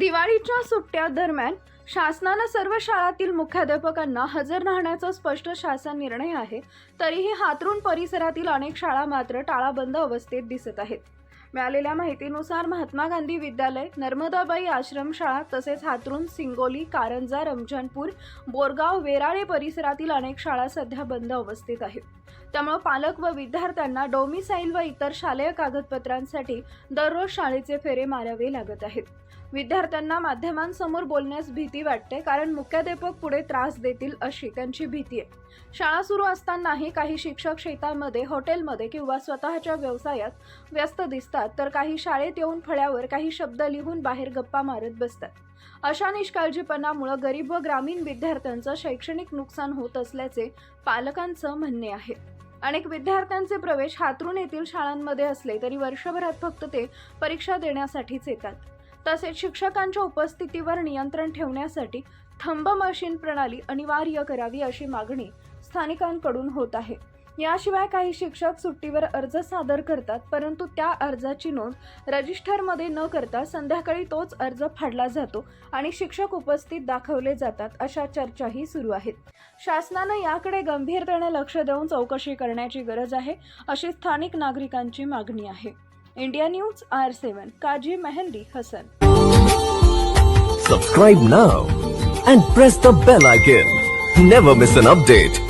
दिवाळीच्या सुट्ट्या दरम्यान शासनानं सर्व शाळातील मुख्याध्यापकांना हजर राहण्याचा स्पष्ट शासन निर्णय आहे. तरीही हातरून परिसरातील अनेक शाळा मात्र टाळाबंद अवस्थेत दिसत आहेत. मिळालेल्या माहितीनुसार महात्मा गांधी विद्यालय नर्मदाबाई आश्रमशाळा तसेच हातरून सिंगोली कारंजा रमजानपूर बोरगाव वेराळे परिसरातील अनेक शाळा सध्या बंद अवस्थेत आहेत. त्यामुळे पालक व विद्यार्थ्यांना डोमिसाईल व इतर शालेय कागदपत्रांसाठी दररोज शाळेचे फेरे मारावे लागत आहेत. विद्यार्थ्यांना माध्यमांसमोर बोलण्यास भीती वाटते कारण मुख्याध्यापक पुढे त्रास देतील अशी त्यांची भीती आहे. शाळा सुरू असतानाही काही शिक्षक शेतामध्ये हॉटेलमध्ये किंवा स्वतःच्या व्यवसायात व्यस्त दिसतात. तर काही शाळेत येऊन फळ्यावर काही शब्द लिहून बाहेर गप्पा मारत बसतात. अशा निष्काळजीपणामुळे गरीब व ग्रामीण विद्यार्थ्यांचं शैक्षणिक नुकसान होत असल्याचे पालकांचं म्हणणे आहे. अनेक विद्यार्थ्यांचे प्रवेश हातरून येथील शाळांमध्ये असले तरी वर्षभरात फक्त ते परीक्षा देण्यासाठीच येतात. तसेच शिक्षकांच्या उपस्थितीवर नियंत्रण ठेवण्यासाठी थंब मशीन प्रणाली अनिवार्य करावी अशी मागणी स्थानिकांकडून होत आहे. याशिवाय काही शिक्षक सुट्टीवर अर्ज सादर करतात परंतु त्या अर्जाची नोंद रजिस्टरमध्ये न करता संध्याकाळी तोच अर्ज फाडला जातो आणि शिक्षक उपस्थित दाखवले जातात अशा चर्चाही सुरू आहेत. शासनानं याकडे गंभीरतेने लक्ष देऊन चौकशी करण्याची गरज आहे अशी स्थानिक नागरिकांची मागणी आहे. India news R seven Kazi Mehndi Hasan. Subscribe now and press the bell icon never miss an update